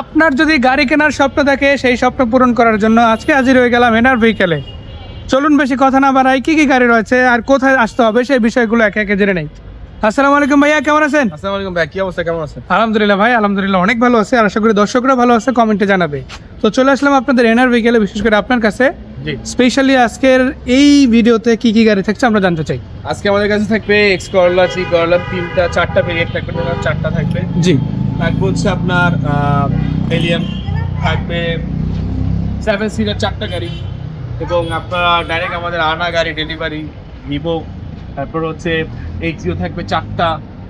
আপনার যদি গাড়ি কেনার স্বপ্ন থাকে সেই স্বপ্ন পূরণ করার জন্য আজকে হাজির হয়ে গেলাম এনার ভেহিকেলে চলুন বেশি কথা না বাড়াই কি কি গাড়ি রয়েছে আর কোথায় আসতে হবে সেই বিষয়গুলো একে একে জেনে নেই। আসসালামু আলাইকুম ভাইয়া কেমন আছেন? আসসালামু আলাইকুম ভাই কি অবস্থা কেমন আছেন? আলহামদুলিল্লাহ ভাই আলহামদুলিল্লাহ অনেক ভালো আছে আর আশা করি দর্শকরা ভালো আছে কমেন্টে জানাবে। তো চলে আসলাম আপনাদের এনার ভেহিকেলে বিশেষ করে আপনার কাছে। জি। স্পেশালি আজকের এই ভিডিওতে কি কি গাড়ি থাকছে আমরা জানতে চাই। আজকে আমাদের কাছে থাকবে এক্স করলা জি করলা তিনটা চারটা ভেরিয়েন্ট থাকবে চারটা থাকবে। জি। থাকবে হচ্ছে আপনার এলিয়ান থাকবে সেভেন সিটার চারটা গাড়ি এবং আপনারা ডাইরেক্ট আমাদের আনা গাড়ি ডেলিভারি নিব তারপর হচ্ছে এক্সিও থাকবে চারটা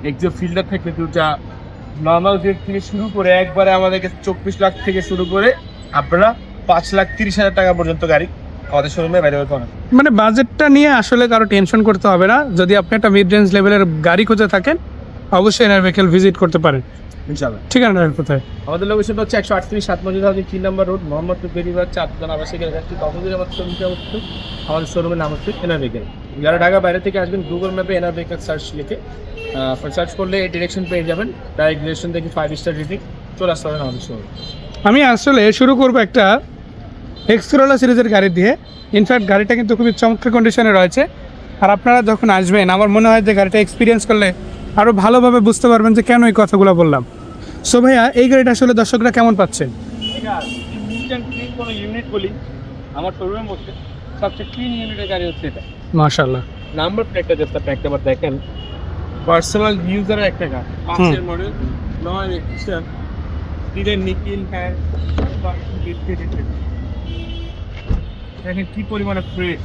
এক্সিও ফিল্ডার থাকবে দুটা। নর্মাল জেট থেকে শুরু করে একবারে আমাদেরকে চব্বিশ লাখ থেকে শুরু করে আপনারা পাঁচ লাখ তিরিশ হাজার টাকা পর্যন্ত গাড়ি আমাদের শোরুমে অ্যাভেলেবল করেন মানে বাজেটটা নিয়ে আসলে কারও টেনশন করতে হবে না। যদি আপনি একটা মিড রেঞ্জ লেভেলের গাড়ি খুঁজে থাকেন অবশ্যই এনার ভেহিকেল ভিজিট করতে পারেন। ইনশাআল্লাহ। ঠিকানা কোথায়? আমাদের লোকেশনটা হচ্ছে একশো আটত্রিশ সাত মজিদ হাউজিং তিন নম্বর রোড মোহাম্মদপুর বেরিবার চারজন আবাসিক এলাকাটি কখনই আমাদের শোরুমটি অবস্থিত। আমাদের শোরুমের নাম হচ্ছে এনার ভেহিকেল। যারা ঢাকা বাইরে থেকে আসবেন গুগল ম্যাপে এনার ভেহিকেল সার্চ লিখে সার্চ করলে এই ডিরেকশন পেয়ে যাবেন। ডাইরেক্ট ডিরেকশন দেখি ফাইভ স্টার রেটিং চলে আসতে পারেন আমাদের শোরুম আমি আসলে শুরু করব একটা এক্সক্রোলা সিরিজের গাড়ি দিয়ে। ইনফ্যাক্ট গাড়িটা কিন্তু খুবই চমৎকার কন্ডিশনে রয়েছে। আর আপনারা যখন আসবেন আমার মনে হয় যে গাড়িটা এক্সপিরিয়েন্স করলে আরও ভালোভাবে বুঝতে পারবেন যে কেন এই কথাগুলো বললাম। সো ভাইয়া এই গাড়িটা আসলে দর্শকরা কেমন পাচ্ছেন ক্লিন কোনো ইউনিট বলি আমার সবচেয়ে ক্লিন ইউনিটের গাড়ি হচ্ছে এটা। মাশাল্লাহ নাম্বার প্লেটটা জাস্ট আপনি একটা দেখেন। পার্সোনাল ইউজারের একটা গাড়ি। পাঁচের মডেল নয় রেজিস্ট্রেশন দিলের নিকিল হ্যাঁ দেখেন কি পরিমাণে ফ্রেশ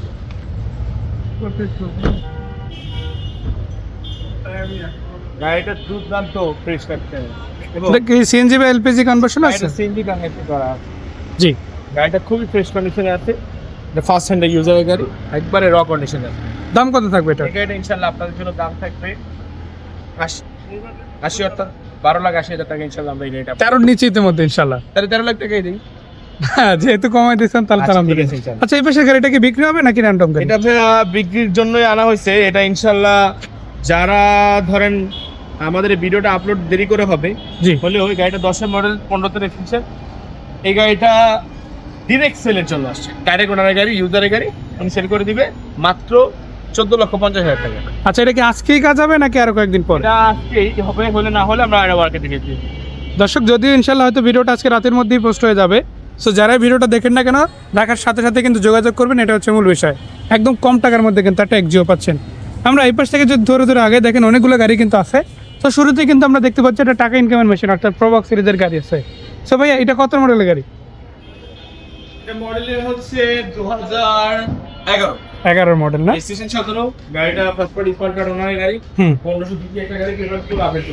গাড়িটা দুর্দান্ত ফ্রেশ এটা কি সিএনজি বা এলপিজি কনভার্সন আছে? সিএনজি কানেক্ট করা আছে। জি। গাড়িটা খুবই ফ্রেশ কন্ডিশনে আছে। এটা ফার্স্ট হ্যান্ড ইউজারের গাড়ি। একবারে র কন্ডিশনে আছে। দাম কত থাকবে এটা এই গাড়িটা ইনশাল্লাহ আপনাদের জন্য দাম থাকবে আশি আশি অর্থাৎ বারো লাখ আশি হাজার টাকা ইনশাল্লাহ আমরা এই গাড়িটা তেরোর নিচে ইতিমধ্যে ইনশাল্লাহ তাহলে তেরো লাখ টাকাই দিই। হ্যাঁ যেহেতু কমাই দিয়েছেন তাহলে আচ্ছা, তার। আচ্ছা এই পাশে গাড়িটা কি বিক্রি হবে নাকি র্যান্ডম গাড়ি? এটা বিক্রির জন্যই আনা হয়েছে। এটা ইনশাল্লাহ যারা ধরেন আমাদের ভিডিওটা আপলোড দেরি করে হবে জি। হলে ওই গাড়িটা দশের মডেল পনেরোতে রেখেছে এই গাড়িটা ডিরেক্ট সেলের জন্য আসছে। ডাইরেক্ট ওনার গাড়ি ইউজারের গাড়ি উনি সেল করে দিবে মাত্র চোদ্দ লক্ষ পঞ্চাশ হাজার টাকা। আচ্ছা এটা কি আজকেই কাজ হবে নাকি আরও কয়েকদিন পর? এটা আজকেই হবে হলে না হলে আমরা এটা মার্কেটে গেছি দর্শক যদিও ইনশাল্লাহ হয়তো ভিডিওটা আজকে রাতের মধ্যেই পোস্ট হয়ে যাবে সো যারা ভিডিওটা দেখেন না কেন দেখার সাথে সাথে কিন্তু যোগাযোগ করবেন এটা হচ্ছে মূল বিষয়। একদম কম টাকার মধ্যে কিন্তু একটা একজিও পাচ্ছেন। আমরা এই পাশ থেকে যদি ধরে ধরে আগে দেখেন অনেকগুলো গাড়ি কিন্তু আছে। তো শুরুতে কিন্তু আমরা দেখতে পাচ্ছি একটা টাকা ইনকামের মেশিন অর্থাৎ প্রবক সিরিজের গাড়ি আছে। সো ভাইয়া এটা কত মডেলের গাড়ি? মডেলের হচ্ছে দু হাজার এগারো। এগারোর মডেল না? স্টেশন সতেরো গাড়িটা ফার্স্ট ডিফল্ট কার্ড ওনার গাড়ি। হুম। পনেরোশো দিকে একটা গাড়ি কিন্তু ফুল আপডেট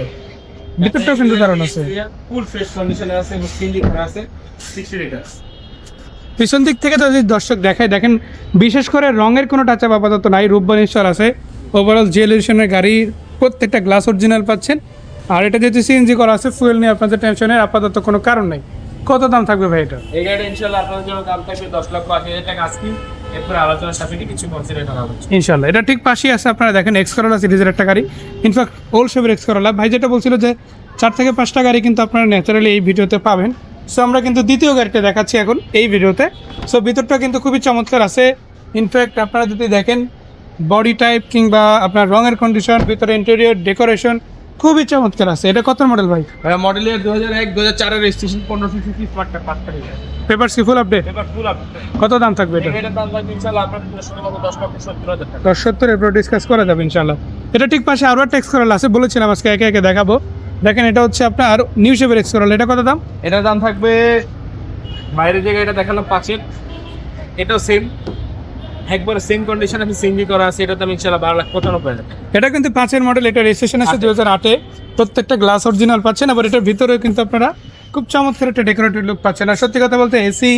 ভিতরটাও কিন্তু দারুণ আছে। ফুল ফ্রেশ কন্ডিশনে আছে এবং সিএনজি করা আছে সিক্সটি লিটার পিছন দিক থেকে যদি দর্শক দেখায় দেখেন বিশেষ করে রঙের কোনো টাচ আপ আপাতত নাই রূপবান ইনস্টল আছে। ওভারঅল জেলারেশনের গাড়ির প্রত্যেকটা গ্লাস অরিজিনাল পাচ্ছেন। আর এটা যেহেতু সিএনজি করা আছে ফুয়েল নিয়ে আপনাদের টেনশনের আপাতত কোনো কারণ নেই। কত দাম থাকবে ভাই এটা? এই গাড়িটা ইনশাল্লাহ আপনাদের জন্য দাম থাকবে দশ লক্ষ আশি হাজার টাকা আজকে। এরপরে আলোচনার সাপেক্ষে কিছু কনসিডার করা হচ্ছে ইনশাল্লাহ এটা ঠিক পাশেই আছে আপনারা দেখেন এক্স করোলা সিরিজের একটা গাড়ি। ইনফ্যাক্ট ওল্ড শেপের এক্স করোলা ভাই যেটা বলছিল যে চার থেকে পাঁচটা গাড়ি কিন্তু আপনারা ন্যাচারালি এই ভিডিওতে পাবেন। সো আমরা কিন্তু দ্বিতীয় গাড়িটা দেখাচ্ছি এখন এই ভিডিওতে। সো ভিতরটা কিন্তু খুবই চমৎকার আছে। ইনফ্যাক্ট আপনারা যদি দেখেন বডি টাইপ কিংবা আপনার রঙের কন্ডিশন ভিতরে ইন্টেরিয়র ডেকোরেশন খুবই চমৎকার আছে। এটা কত মডেল ভাই? দু হাজার এক দু হাজার চারের রেজিস্ট্রেশন পনেরোশো ফিফটি স্মার্টটা পাঁচটা লিটার পেপার সি ফুল আপডেট এবার ফুল আপডেট কত দাম থাকবে এটা? এটার দাম থাকবে ইনশাল্লাহ আপনার শুধুমাত্র দশ লক্ষ সত্তর হাজার টাকা। দশ সত্তর এরপর ডিসকাস করা যাবে ইনশাল্লাহ এটা ঠিক পাশে আরও একটা এক্স করোলা আছে বলেছিলাম আজকে একে একে দেখাবো। দেখেন এটা হচ্ছে আপনার নিউ শেপের এক্স করোলা এটা কত দাম? এটার দাম থাকবে বাইরের জায়গায় এটা দেখালাম পাঁচের। এটাও সেম একবার সেম কন্ডিশন আপনি সিঙ্গি করা আছে এটা দাম ইনশাল্লাহ বারো লাখ পঁচানব্বই হাজার এটা কিন্তু পাঁচের মডেল এটা রেজিস্ট্রেশন আছে দু হাজার আটে। প্রত্যেকটা গ্লাস অরিজিনাল পাচ্ছেন আবার এটার ভিতরেও কিন্তু আপনারা খুব চমৎকার একটা ডেকোরেটিভ লুক পাচ্ছেন। আর সত্যি কথা বলতে এসি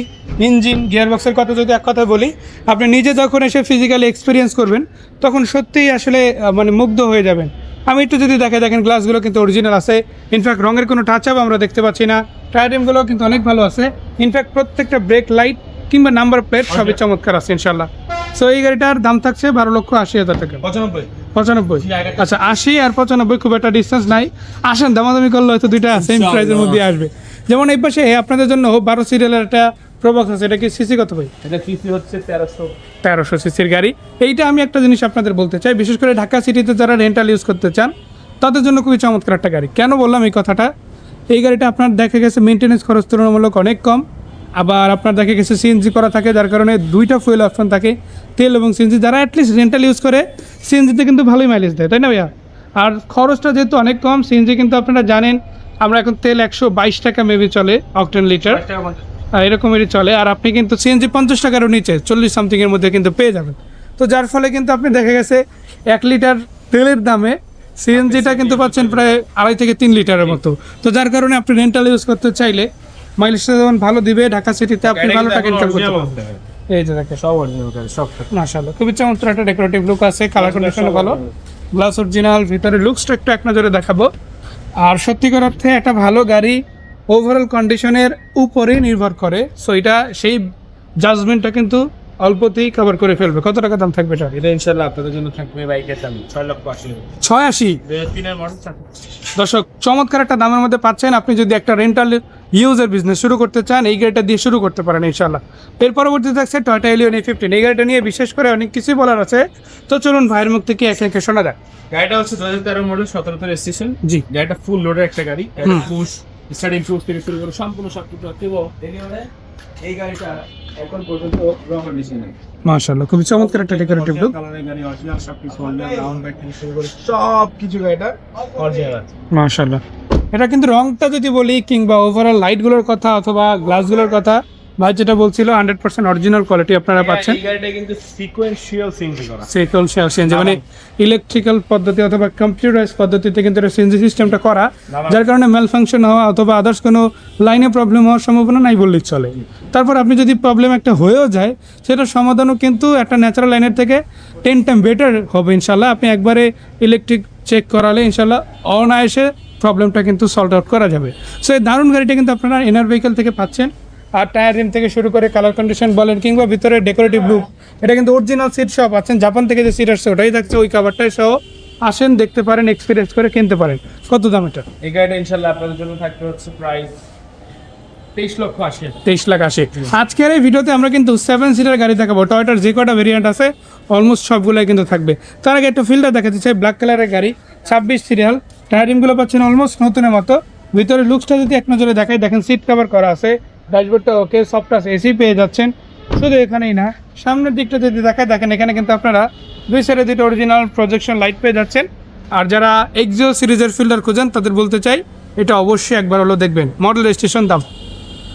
ইঞ্জিন গিয়ার বক্সের কথা যদি এক কথা বলি আপনি নিজে যখন এসে ফিজিক্যালি এক্সপিরিয়েন্স করবেন তখন সত্যিই আসলে মানে মুগ্ধ হয়ে যাবেন। আমি একটু যদি দেখে দেখেন গ্লাসগুলো কিন্তু অরিজিনাল আছে। ইনফ্যাক্ট রঙের কোনো টাচ আপ আমরা দেখতে পাচ্ছি না। টায়ারিমগুলো কিন্তু অনেক ভালো আছে। ইনফ্যাক্ট প্রত্যেকটা ব্রেক লাইট কিংবা নাম্বার প্লেট সবই চমৎকার আছে ইনশাল্লাহ সো এই গাড়িটার দাম থাকছে বারো লক্ষ আশি হাজার টাকা। পঁচানব্বই। পঁচানব্বই। আচ্ছা আশি আর পঁচানব্বই খুব একটা ডিস্টেন্স নাই। আসেন দামাদামি করলে হয়তো দুইটা সেম। প্রাইসের মধ্যে আসবে। যেমন এই পাশে আপনাদের জন্য বারো সিরিয়ালের একটা প্রবক্স আছে। এটা কি সিসি কত ভাই? এটা সিসি হচ্ছে তেরোশো। তেরোশো সিসির গাড়ি। এইটা আমি একটা জিনিস আপনাদের বলতে চাই। বিশেষ করে ঢাকা সিটিতে যারা রেন্টাল ইউজ করতে চান তাদের জন্য খুবই চমৎকার একটা গাড়ি। কেন বললাম এই কথাটা? এই গাড়িটা আপনার দেখা গেছে মেনটেন্যান্স খরচ তুলনামূলক অনেক কম। আবার আপনার দেখা গেছে সিএনজি করা থাকে যার কারণে দুইটা ফুয়েল অপশন থাকে তেল এবং সিএনজি যারা অ্যাটলিস্ট রেন্টাল ইউজ করে সিএনজিতে কিন্তু ভালোই মাইলেজ দেয় তাই না ভাইয়া? আর খরচটা যেহেতু অনেক কম সিএনজি কিন্তু আপনারা জানেন আমরা এখন তেল একশো বাইশ টাকা মেবি চলে অকটেন লিটার এরকমেরই চলে আর আপনি কিন্তু সিএনজি পঞ্চাশ টাকারও নিচে চল্লিশ সামথিংয়ের মধ্যে কিন্তু পেয়ে যাবেন। তো যার ফলে কিন্তু আপনি দেখা গেছে এক লিটার তেলের দামে সিএনজিটা কিন্তু পাচ্ছেন প্রায় আড়াই থেকে তিন লিটারের মতো। তো যার কারণে আপনি রেন্টাল ইউজ করতে চাইলে মাইলেজটা যেমন ভালো দিবে ঢাকা সিটিতে আপনি ভালো টাকা ইনকাম করতে পারবেন। এই যে দেখেন সব অরিজিনাল সব মাশাআল্লাহ। খুবই চমৎকার একটা ডেকোরেটিভ লুক আছে কালার কন্ডিশনও ভালো। গ্লাস অরিজিনাল ভিতরে লুকসটা একটু এক নজরে দেখাবো। আর সত্যিকার অর্থে একটা ভালো গাড়ি ওভারঅল কন্ডিশনের উপরেই নির্ভর করে। সো এটা সেই জাজমেন্টটা কিন্তু অল্পতেই কভার করে ফেলবে। কত টাকা দাম থাকবে এটা? এটা ইনশাল্লাহ আপনাদের জন্য থাকবে বাইকের দাম ছয় লক্ষ আশি ছয় আশি? তিনের মডেল দর্শক চমৎকার একটা দামের মধ্যে পাচ্ছেন। আপনি যদি একটা রেন্টাল ইউজের বিজনেস শুরু করতে চান এই গাড়িটা দিয়ে শুরু করতে পারেন ইনশাল্লাহ। এর পরবর্তীতে থাকছে টয়টা এলিয়ন এ ফিফটিন এই গাড়িটা নিয়ে বিশেষ করে অনেক কিছুই বলার আছে। তো চলুন ভাইয়ের মুখ থেকে একে একে শোনা যাক। গাড়িটা হচ্ছে দু হাজার তেরো মডেল সতেরোতে রেজিস্ট্রেশন জি। গাড়িটা ফুল লোডের একটা গাড়ি। পুশ স্টার্টিং শুরু করে সম্পূর্ণ সব কিছু এবং এই গাড়িটা এখন পর্যন্ত রং কন্ডিশন মাশাআল্লাহ খুবই চমৎকার একটা ডেকোরেটিভ লুক কালারের গাড়ি অরিজিনাল সব কিছু অরিজিনাল রাউন্ড ব্যাক থেকে শুরু করে সব কিছু গাড়িটা অরিজিনাল আছে। মাশাআল্লাহ। এটা কিন্তু রংটা যদি বলি কিংবা ওভারঅল লাইটগুলোর কথা অথবা গ্লাসগুলোর কথা ভাই যেটা বলছিল হান্ড্রেড পার্সেন্ট অরিজিনাল কোয়ালিটি আপনারা পাচ্ছেন। এই গাড়িটা কিন্তু সিকোয়েন্সিয়াল সিঙ্গি করা। সিএনজি মানে ইলেকট্রিক্যাল পদ্ধতি অথবা কম্পিউটারাইজ পদ্ধতিতে কিন্তু এটা সিএনজি সিস্টেমটা করা। যার কারণে মেল ফাংশন হওয়া অথবা আদার্স কোনো লাইনে প্রবলেম হওয়ার সম্ভাবনা নাই বললেই চলে। তারপর আপনি যদি প্রবলেম একটা হয়েও যায় সেটার সমাধানও কিন্তু একটা ন্যাচারাল লাইনের থেকে টেন টাইম বেটার হবে ইনশাল্লাহ আপনি একবারে ইলেকট্রিক চেক করালে ইনশাল্লাহ অনায়াসে প্রবলেমটা কিন্তু সলভ আউট করা যাবে। সো এই দারুণ গাড়িটা কিন্তু আপনারা এনার ভেহিকেল থেকে পাচ্ছেন। আর টায়ার রিম থেকে শুরু করে কালার কন্ডিশন বলেন কিংবা ভিতরে ডেকোরেটিভ লুক এটা কিন্তু অরিজিনাল সিট সব পাচ্ছেন জাপান থেকে যে সিট আসছে ওটাই থাকছে। ওই কাভারটাই সহ আসেন দেখতে পারেন এক্সপিরিয়েন্স করে কিনতে পারেন। কত দাম এটা? এই গাড়িটা ইনশাল্লাহ আপনাদের জন্য থাকতে হচ্ছে প্রাইস তেইশ আশি লাখ আসে আজকের এই ভিডিওতে আমরা কিন্তু সেভেন সিটার গাড়ি দেখাবো। টয়টার যে কটা ভেরিয়েন্ট আছে অলমোস্ট সবগুলোই কিন্তু থাকবে। তার আগে একটা ফিল্টার দেখাতে চাই ব্ল্যাক কালারের গাড়ি ছাব্বিশ সিরিয়াল টায়ার রিমগুলো পাচ্ছেন অলমোস্ট নতুনের মতো। ভিতরে লুকসটা যদি এক নজরে দেখাই দেখেন সিট কভার করা আছে। ড্যাশবোর্ডটা ওকে সফট আছে এসি পেয়ে যাচ্ছেন। শুধু এখানেই না সামনের দিকটা যদি দেখায় দেখেন এখানে কিন্তু আপনারা দুই সাইডে দুটো অরিজিনাল প্রজেকশন লাইট পেয়ে যাচ্ছেন। আর যারা এক্সিও সিরিজের ফিল্টার খুঁজেন তাদের বলতে চাই এটা অবশ্যই একবার হলো দেখবেন। মডেল রেজিস্ট্রেশন দাম।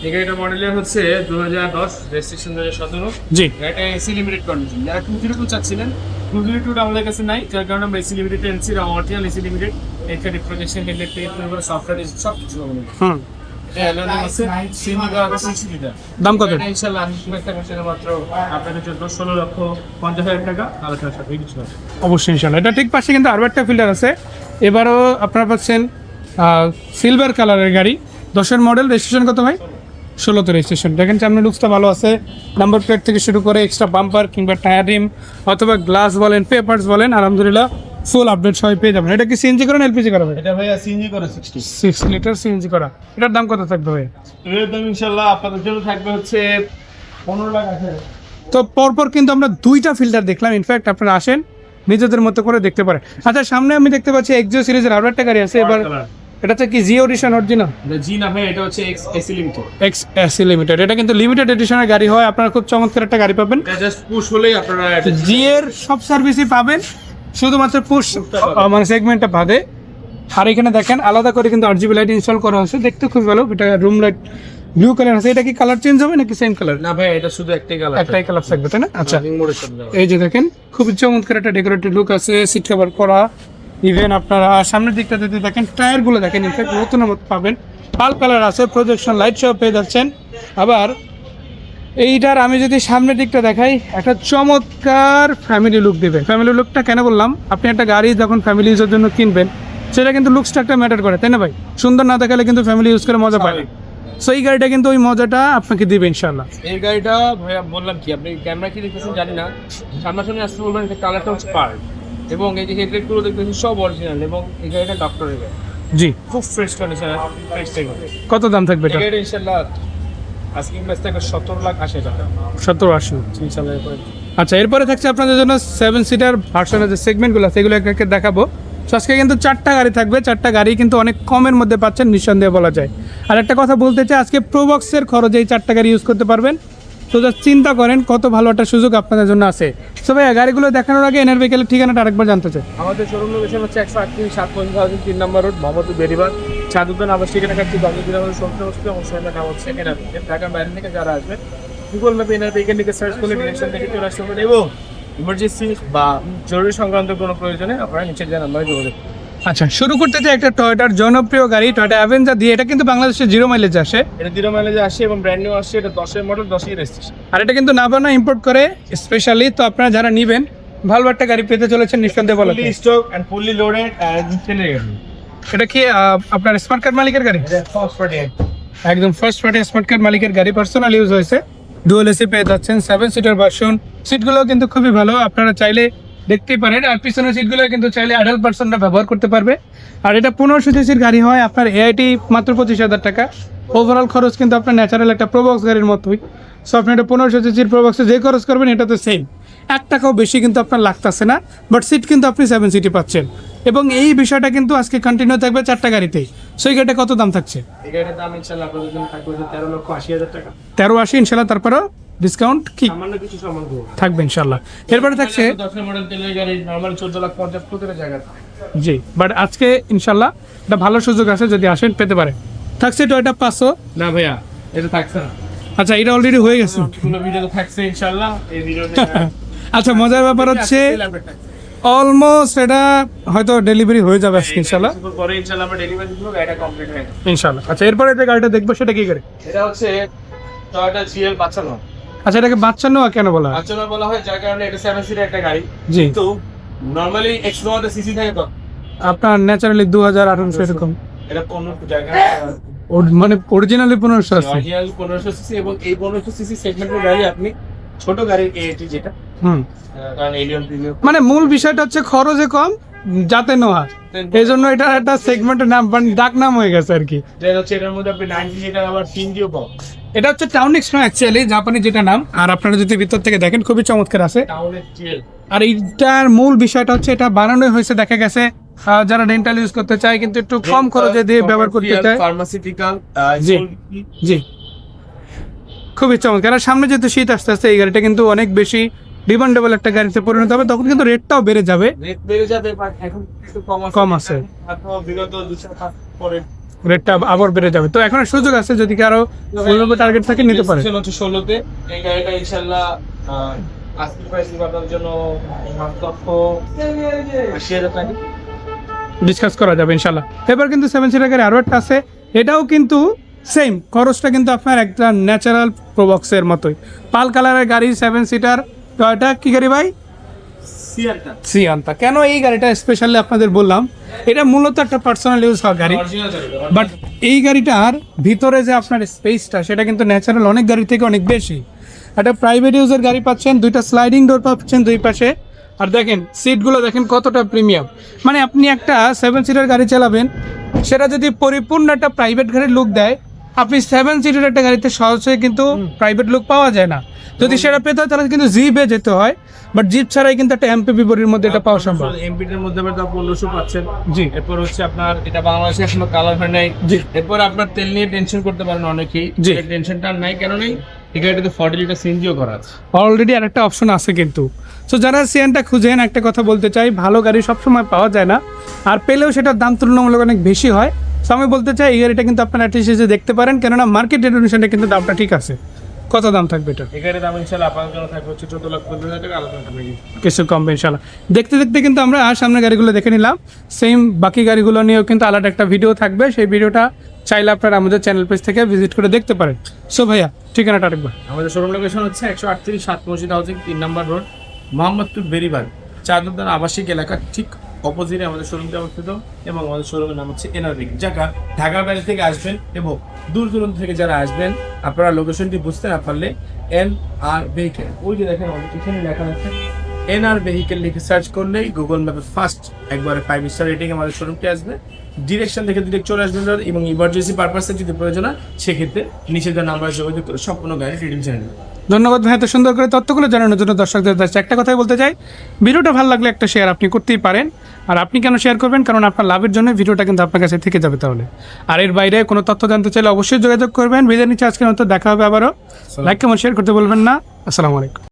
এই গাড়িটা মডেলের হচ্ছে দু হাজার দশ রেজিস্ট্রেশন দু হাজার সতেরো। জি। গাড়িটা এসি লিমিটেড কন্ডিশন যারা টু জিরো টু চাচ্ছিলেন টু জিরো টুটা আমাদের কাছে নাই যার কারণে আমরা AC limited NC original AC limited এখানে প্রজেকশন হেডলাইট সফটওয়্যার সব কিছু হুম। লিটার দাম কত? হবে অবশ্যই ইনশাল্লাহ। এটা ঠিক পাশে কিন্তু আরও একটা ফিল্টার আছে। এবারও আপনারা পাচ্ছেন সিলভার কালারের গাড়ি। দশের মডেল রেজিস্ট্রেশন কত ভাই? ষোলোতে রেজিস্ট্রেশন দেখেন সামনে লুকসটা ভালো আছে। নাম্বার প্লেট থেকে শুরু করে এক্সট্রা বাম্পার কিংবা টায়ার রিম অথবা গ্লাস বলেন পেপার্স বলেন আলহামদুলিল্লাহ। ফুল আপডেট সবাই পেয়ে যাবেন। এটা কি সিএনজি করেন এলপিজি করা ভাই? এটা ভাইয়া সিএনজি করে সিক্সটি সিক্স লিটার সিএনজি করা। এটার দাম কত থাকবে ভাই এর দাম ইনশাল্লাহ আপনাদের জন্য থাকবে হচ্ছে পনেরো লাখ আঠারো। তো পরপর কিন্তু আমরা দুইটা ফিল্টার দেখলাম। ইনফ্যাক্ট আপনারা আসেন নিজেদের মতো করে দেখতে পারেন। আচ্ছা সামনে আমি দেখতে পাচ্ছি এক্সিও সিরিজের আরও একটা গাড়ি আছে। এবার এটা হচ্ছে কি জিও এডিশন অরিজিনাল জি না ভাই এটা হচ্ছে X AC limited X AC limited এটা কিন্তু লিমিটেড এডিশনের গাড়ি হয়। আপনারা খুব চমৎকার একটা গাড়ি পাবেন। জাস্ট পুশ হলেই আপনারা জি এর সব সার্ভিসই পাবেন। শুধুমাত্র পুশ মানে সেগমেন্টটা বাদে। আর এখানে দেখেন আলাদা করে কিন্তু আরজিবি লাইট ইনস্টল করা হয়েছে। দেখতে খুব ভালো এটা রুম লাইট ব্লু কালার আছে। এটা কি কালার চেঞ্জ হবে নাকি সেম কালার না ভাই এটা শুধু একটাই কালার একটাই কালার থাকবে তাই না? আচ্ছা। এই যে দেখেন খুবই চমৎকার একটা ডেকোরেটিভ লুক আছে সিট কভার করা। ইভেন আপনারা সামনের দিকটা যদি দেখেন টায়ারগুলো দেখেন ইনফ্যাক্ট নতুন পাবেন। পাল কালার আছে প্রজেকশন লাইট সব পেয়ে যাচ্ছেন। আবার এইটার আমি যদি সামনের দিকটা দেখাই একটা চমৎকার ফ্যামিলি লুক দেবে ফ্যামিলি লুকটা কেন বললাম? আপনি একটা গাড়ি যখন ফ্যামিলি ইউজের জন্য কিনবেন সেটা কিন্তু লুকসটা একটা ম্যাটার করে তাই না ভাই? সুন্দর না দেখালে কিন্তু ফ্যামিলি ইউজ করে মজা পায় সো এই গাড়িটা কিন্তু ওই মজাটা আপনাকে দিবে ইনশাল্লাহ এই গাড়িটা ভাইয়া বললাম কি আপনি ক্যামেরা কি দেখতেছেন জানি না সামনাসামনি আসতে বলবেন এটা কালারটা হচ্ছে পার এবং এই যে হেডলাইটগুলো দেখবেন সব অরিজিনাল এবং এই গাড়িটা ডক্টরের গাড়ি। জি। খুব ফ্রেশ কন্ডিশন ফ্রেশ কত দাম থাকবে এটা? ইনশাল্লাহ আস্কিং প্রাইস সতেরো লাখ আশি টাকা। আশি। ইনশাল্লাহ আচ্ছা এরপরে থাকছে আপনাদের জন্য সেভেন সিটার ভার্সনের যে সেগমেন্টগুলো সেগুলো একে একে দেখাবো। তো আজকে কিন্তু চারটা গাড়ি থাকবে চারটা গাড়ি কিন্তু অনেক কমের মধ্যে পাচ্ছেন নিঃসন্দেহে বলা যায়। আর একটা কথা বলতে চাই আজকে প্রোবক্সের খরচে এই চারটা গাড়ি ইউজ করতে পারবেন। তো জাস্ট চিন্তা করেন কত ভালো একটা সুযোগ আপনাদের জন্য আছে। সো ভাইয়া, গাড়িগুলো দেখানোর আগে এনার ভেহিকেলের ঠিকানাটা আরেকবার জানতে চাই। আমাদের শোরুম লোকেশন হচ্ছে একশো আটত্রিশ সাত পঞ্চাশ তিন নম্বর রোড মোহাম্মদপুর বেরিবার চাঁদুদ্দান আবার ঠিকানা কাটছি বাংলাদেশ আমাদের সবচেয়ে বস্তু এবং সেটা নাম হচ্ছে এনার ঢাকার বাইরে থেকে যারা আসবে গুগল ম্যাপে এনার এখান থেকে সার্চ করলে ডিরেকশন থেকে চলে আসতে পারে এবং ইমার্জেন্সি বা জরুরি সংক্রান্ত কোনো প্রয়োজনে আপনারা নিচে যে নাম্বারে যোগাযোগ করুন। আচ্ছা শুরু করতে চাই একটা টয়টার জনপ্রিয় গাড়ি টয়টা অ্যাভেঞ্জার দিয়ে। এটা কিন্তু বাংলাদেশে জিরো মাইলেজ আসে। এটা জিরো মাইলেজ আসে এবং ব্র্যান্ড নিউ আসছে এটা দশের মডেল দশই রেজিস্ট্রেশন আর এটা কিন্তু নাবানা ইম্পোর্ট করে স্পেশালি তো আপনারা যারা নেবেন ভালো একটা গাড়ি পেতে চলেছেন নিঃসন্দেহে বলা স্টক অ্যান্ড ফুলি লোডেড এটা কি আপনার স্মার্ট কার্ড মালিকের গাড়ি? একদম ফার্স্ট পার্টি স্মার্ট কার্ড মালিকের গাড়ি পার্সোনাল ইউজ হয়েছে। ডুয়েল এসি পেয়ে যাচ্ছেন সেভেন সিটার ভার্সন সিটগুলো কিন্তু খুবই ভালো আপনারা চাইলে দেখতেই পারেন। আর পিছনের সিটগুলো কিন্তু চাইলে অ্যাডাল্ট পার্সনরা ব্যবহার করতে পারবে। আর এটা পনেরোশো সিসির গাড়ি হয় আপনার এআইটি মাত্র পঁচিশ হাজার টাকা। ওভারঅল খরচ কিন্তু আপনার ন্যাচারাল একটা প্রোবক্স গাড়ির মতোই। সো আপনি এটা পনেরোশো সিসির প্রোবক্সে যে খরচ করবেন এটা তো সেম এক টাকাও বেশি কিন্তু আপনার লাগতেছে না বাট সিট কিন্তু আপনি সেভেন সিটি পাচ্ছেন। এবং এই বিষয়টা কিন্তু আজকে কন্টিনিউ থাকবে চারটা গাড়িতেই। সেই গাড়িটা কত দাম থাকছে? এই গাড়ির দাম ইনশাল্লাহ আপনাদের জন্য থাকবে তেরো লক্ষ আশি হাজার টাকা। তেরো আশি ইনশাল্লাহ তারপরেও ডিসকাউন্ট কি? থাকবে ইনশাল্লাহ এরপরে থাকছে জি বাট আজকে ইনশাল্লাহ একটা ভালো সুযোগ আছে যদি আসেন পেতে পারে। থাকছে টয়টা পাঁচশো না ভাইয়া এটা থাকছে না। আচ্ছা এটা অলরেডি হয়ে গেছে। থাকছে ইনশাল্লাহ আচ্ছা মজার ব্যাপার হচ্ছে অলমোস্ট এটা হয়তো ডেলিভারি হয়ে যাবে আজকে ইনশাল্লাহ পরে ইনশাল্লাহ আমরা ডেলিভারি দিব গাড়িটা কমপ্লিট হয়ে যাবে। ইনশাল্লাহ আচ্ছা এরপরে যে গাড়িটা দেখব সেটা কি গাড়ি? এটা হচ্ছে টয়োটা জিএল বাচ্চানো। আচ্ছা এটাকে বাচ্চা নেওয়া কেন বলা হয়? বাচ্চানো বলা হয় যার কারণে এটা সেভেন সিটের একটা গাড়ি। জি। কিন্তু নর্মালি এক্স নোয়াতে সিসি থাকে তো। আপনার ন্যাচারালি দু হাজার আঠারোশো এরকম। এটা পনেরো জায়গা মানে অরিজিনালি পনেরোশো আছে। অরিজিনাল পনেরোশো সিসি এবং এই পনেরোশো সিসি সেগমেন্টের গাড়ি আপনি ছোট গাড়ির এটি যেটা হুম। কারণ এলিয়ন প্রিমিয়াম মানে মূল বিষয়টা হচ্ছে খরচে কম যাতে নেওয়া। এই জন্য এটা একটা সেগমেন্টের নাম মানে ডাক নাম হয়ে গেছে আর কি। হচ্ছে এটার মধ্যে আপনি নাইনটি লিটার আবার তিন দিও পাবেন এটা হচ্ছে টাউনিক্স নয় অ্যাকচুয়ালি জাপানি যেটা নাম। আর আপনারা যদি ভিতর থেকে দেখেন খুবই চমৎকার আছে। আর এইটার মূল বিষয়টা হচ্ছে এটা বানানো হয়েছে দেখা গেছে। যারা ডেন্টাল ইউজ করতে চায় কিন্তু একটু কম খরচে দিয়ে ব্যবহার করতে চায়। ফার্মাসিউটিক্যাল জি। জি। খুবই চমৎকার। আর সামনে যেহেতু শীত আস্তে আস্তে এই গাড়িটা কিন্তু অনেক বেশি ডিমান্ডেবল একটা গাড়িতে পরিণত হবে তখন কিন্তু রেটটাও বেড়ে যাবে। রেট বেড়ে যাবে এখন একটু কম আছে। বিগত পরে রেটটা আবার বেড়ে যাবে। তো এখন সুযোগ আছে যদি কারও পূর্ণ টার্গেট থাকে নিতে পারে। হচ্ছে ষোলোতে। এই গাড়িটা ইনশাল্লাহ আজকের প্রাইস আপনার জন্য আশি হাজার টাকা ডিসকাস করা যাবে ইনশাল্লাহ। এবার কিন্তু সেভেন সিটার গাড়ি আরও একটা আছে। এটাও কিন্তু সেম খরচটা কিন্তু আপনার একটা ন্যাচারাল প্রবক্সের মতোই। পাল কালারের গাড়ি সেভেন সিটার টয়টা কি গাড়ি ভাই? সিয়ান্তা। কেন এই গাড়িটা স্পেশালি আপনাদের বললাম? এটা মূলত একটা পার্সোনাল ইউজ হওয়া গাড়ি। বাট এই গাড়িটার ভিতরে যে আপনার স্পেসটা সেটা কিন্তু ন্যাচারাল অনেক গাড়ি থেকে অনেক বেশি। একটা প্রাইভেট ইউজের গাড়ি পাচ্ছেন দুইটা স্লাইডিং ডোর পাচ্ছেন দুই পাশে। আর দেখেন সিটগুলো দেখেন কতটা প্রিমিয়াম মানে আপনি একটা সেভেন সিটার গাড়ি চালাবেন সেটা যদি পরিপূর্ণ একটা প্রাইভেট গাড়ির লুক দেয় আপনি সেভেন সিটার একটা গাড়িতে সহজে কিন্তু প্রাইভেট লুক পাওয়া যায় না। যদি সেটা পেতে হয় তাহলে কিন্তু জিপে যেতে হয়। বাট জিপ ছাড়াই কিন্তু একটা এমপিপি বডির মধ্যে এটা পাওয়া সম্ভব। এমপিটার মধ্যে আপনার পনেরোশো পাচ্ছেন। জি। এরপর হচ্ছে আপনার এটা বাংলাদেশে এখনও কালার হয় নাই। জি। এরপর আপনার তেল নিয়ে টেনশন করতে পারেন অনেকেই। জি। টেনশনটা নাই কেন নেই? এই গাড়িটাতে ফর্টি লিটার সিএনজিও করা আছে। অলরেডি আরেকটা অপশন আছে কিন্তু। সো যারা সিএনটা খুঁজেন একটা কথা বলতে চাই ভালো গাড়ি সবসময় পাওয়া যায় না। আর পেলেও সেটার দাম তুলনামূলক অনেক বেশি হয়। সো আমি বলতে চাই এই গাড়িটা কিন্তু আপনারা অ্যাটলিস্ট এসে দেখতে পারেন কেননা মার্কেট রেডিনেশনে কিন্তু দামটা ঠিক আছে। কত দাম থাকবে এটা? এই গাড়ির দাম ইনশাল্লাহ আপনার জন্য থাকবে হচ্ছে চোদ্দ লাখ পনেরো হাজার টাকা থাকবে। কিছু কমবে ইনশাল্লাহ। দেখতে দেখতে কিন্তু আমরা আর সামনে গাড়িগুলো দেখে নিলাম। সেম বাকি গাড়িগুলো নিয়েও কিন্তু আলাদা একটা ভিডিও থাকবে। সেই ভিডিওটা চাইলে আপনারা আমাদের চ্যানেল পেজ থেকে ভিজিট করে দেখতে পারেন। সো ভাইয়া ঠিকানাটা আরেকবার। আমাদের শোরুম লোকেশন হচ্ছে একশো আটত্রিশ সাত মসজিদ হাউসিং তিন নম্বর রোড মোহাম্মদপুর বেরিবাগ চাঁদুদ্দান আবাসিক এলাকা ঠিক অপোজিটে আমাদের শোরুমটি অবস্থিত এবং আমাদের শোরুমের নাম হচ্ছে এনার্বিক জায়গা ঢাকা বাইরে থেকে আসবেন এবং দূর দূরান্ত থেকে যারা আসবেন, আপনারা লোকেশনটি বুঝতে না পারলে এন আর ভেহিকেল ওই যে দেখেন আমাদের এখানে লেখা আছে এন আর ভেহিকেল লিখে সার্চ করলেই গুগল ম্যাপে ফার্স্ট একবারে ফাইভ স্টার রেটিং আমাদের শোরুমটি আসবে। ডিরেকশন দেখে ডিরেক্ট চলে আসবেন এবং ইমার্জেন্সি পারপাসে যদি প্রয়োজন হয়, সেক্ষেত্রে দেওয়া নাম্বার যোগাযোগ করে সম্পূর্ণ গাড়ি রিডিং জেনে নেবেন। ধন্যবাদ ভাই এত সুন্দর করে তথ্যগুলো জানানোর জন্য দর্শকদের কাছে একটা কথাই বলতে চাই। ভিডিওটা ভালো লাগলে একটা শেয়ার আপনি করতেই পারেন। আর আপনি কেন শেয়ার করবেন? কারণ আপনার লাভের জন্য ভিডিওটা কিন্তু আপনার কাছে থেকে যাবে তাহলে। আর এর বাইরে কোনো তথ্য জানতে চাইলে অবশ্যই যোগাযোগ করবেন। বিদায় নিচ্ছে আজকের মতো দেখা হবে আবারও। লাইক কেমন শেয়ার করতে বলবেন না। আসসালামু আলাইকুম।